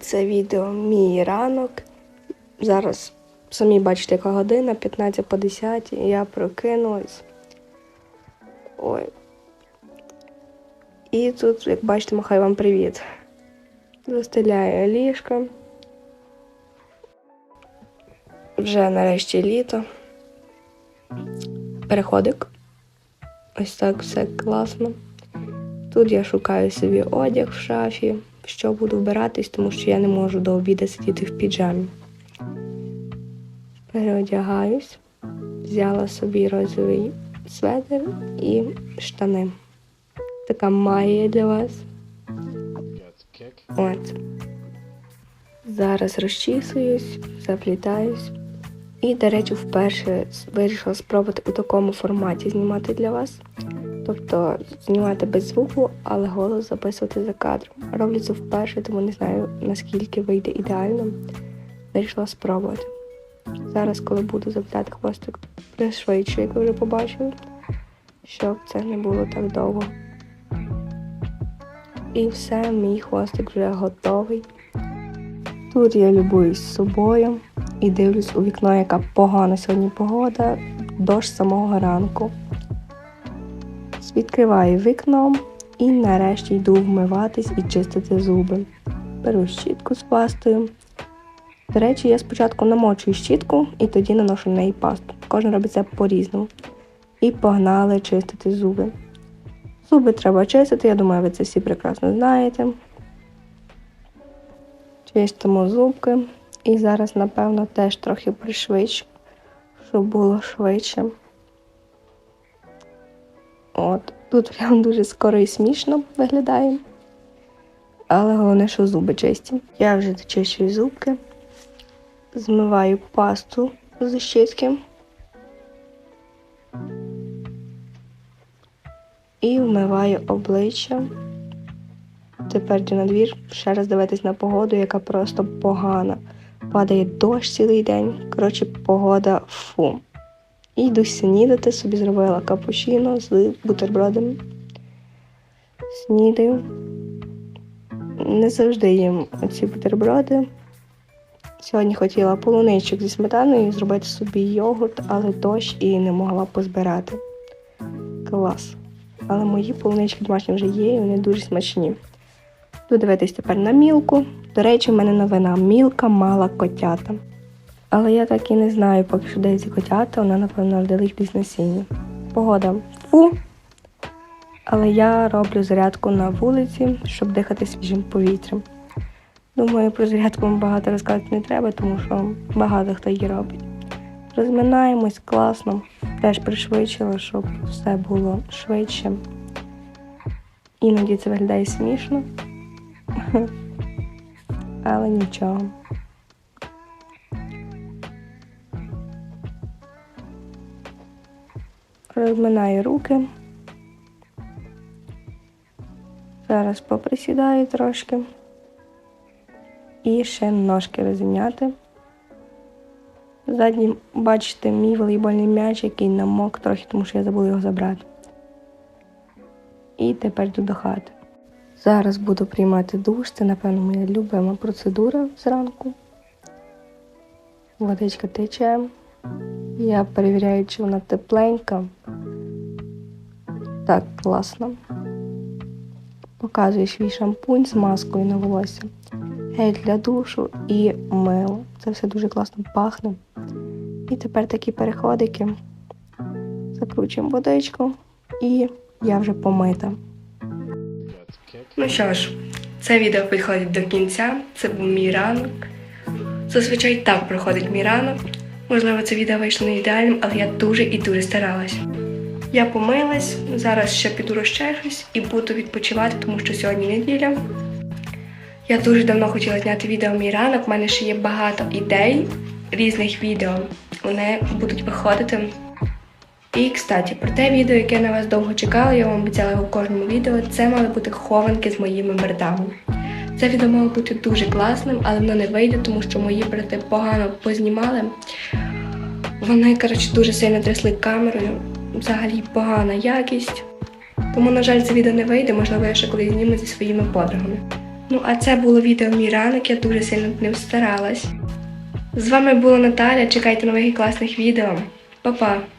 Це відео мій ранок. Зараз самі бачите, яка година, 15 по 10, і я прокинулась. Ой. І тут, як бачите, махаю вам привіт. Застеляю ліжко. Вже нарешті літо. Переходик. Ось так все класно. Тут я шукаю собі одяг в шафі, що буду вбиратись, тому що я не можу до обіду сидіти в піджамі. Переодягаюсь, взяла собі розовий светр і штани. Така магія для вас. От. Зараз розчісуюсь, заплітаюсь. І, до речі, вперше вирішила спробувати у такому форматі знімати для вас. Тобто знімати без звуку, але голос записувати за кадром. Роблю це вперше, тому не знаю наскільки вийде ідеально. Вирішила спробувати. Зараз, коли буду заплітати хвостик пришвидше, як ви вже побачили, щоб це не було так довго. І все, мій хвостик вже готовий. Тут я любуюсь собою і дивлюсь у вікно, яка погана сьогодні погода, дощ самого ранку. Відкриваю вікно і нарешті йду вмиватись і чистити зуби. Беру щітку з пастою. До речі, я спочатку намочую щітку і тоді наношу на неї пасту. Кожен робить це по-різному. І погнали чистити зуби. Зуби треба чистити, я думаю, ви це всі прекрасно знаєте. Чистимо зубки. І зараз, напевно, теж трохи пришвидшу, щоб було швидше. От, тут прям дуже скоро і смішно виглядає. Але головне, що зуби чисті. Я вже дочищую зубки, змиваю пасту з щітки. І вмиваю обличчя. Тепер йду на двір ще раз дивитись на погоду, яка просто погана. Падає дощ цілий день. Коротше, погода фу. І йду снідати, собі зробила капучино з бутербродами. Снідаю. Не завжди їм ці бутерброди. Сьогодні хотіла полуничок зі сметаною і зробити собі йогурт, але дощ і не могла позбирати. Клас. Але мої полунички домашні вже є, і вони дуже смачні. Буду дивитись тепер на мілку. До речі, в мене новина. Мілка мала котята. Але я так і не знаю, поки що де ці котята, вона, напевно, родила їх десь насіння. Погода фу. Але я роблю зарядку на вулиці, щоб дихати свіжим повітрям. Думаю, про зарядку вам багато розказати не треба, тому що багато хто її робить. Розминаємось класно, теж пришвидшила, щоб все було швидше. Іноді це виглядає смішно, але нічого. Розминаю руки. Зараз поприсідаю трошки. І ще ножки розім'яти. Задній, бачите, мій волейбольний м'яч, який намок трохи, тому що я забула його забрати. І тепер йду до хати. Зараз буду приймати душ. Це, напевно, моя любима процедура зранку. Водичка тече. Я перевіряю, чи вона тепленька. Так, класно. Показую свій шампунь з маскою на волосся, гель для душу і мило. Це все дуже класно пахне. І тепер такі переходики. Закручуємо водичку і я вже помита. Ну що ж, це відео підходить до кінця. Це був мій ранок. Зазвичай так проходить мій ранок. Можливо, це відео вийшло не ідеальним, але я дуже і дуже старалась. Я помилась, зараз ще піду розчешусь і буду відпочивати, тому що сьогодні неділя. Я дуже давно хотіла зняти відео мій ранок. У мене ще є багато ідей різних відео. Вони будуть виходити. І, кстати, про те відео, яке на вас довго чекало, я вам обіцяла в кожному відео, це мали бути хованки з моїми братами. Це відео мало бути дуже класним, але воно не вийде, тому що мої брати погано познімали. Вони, коротше, дуже сильно трясли камерою. Взагалі погана якість. Тому, на жаль, це відео не вийде, можливо, я ще колись зніму зі своїми подругами. Ну, а це було відео мій ранок, я дуже сильно ним старалась. З вами була Наталя. Чекайте нових класних відео. Па-па!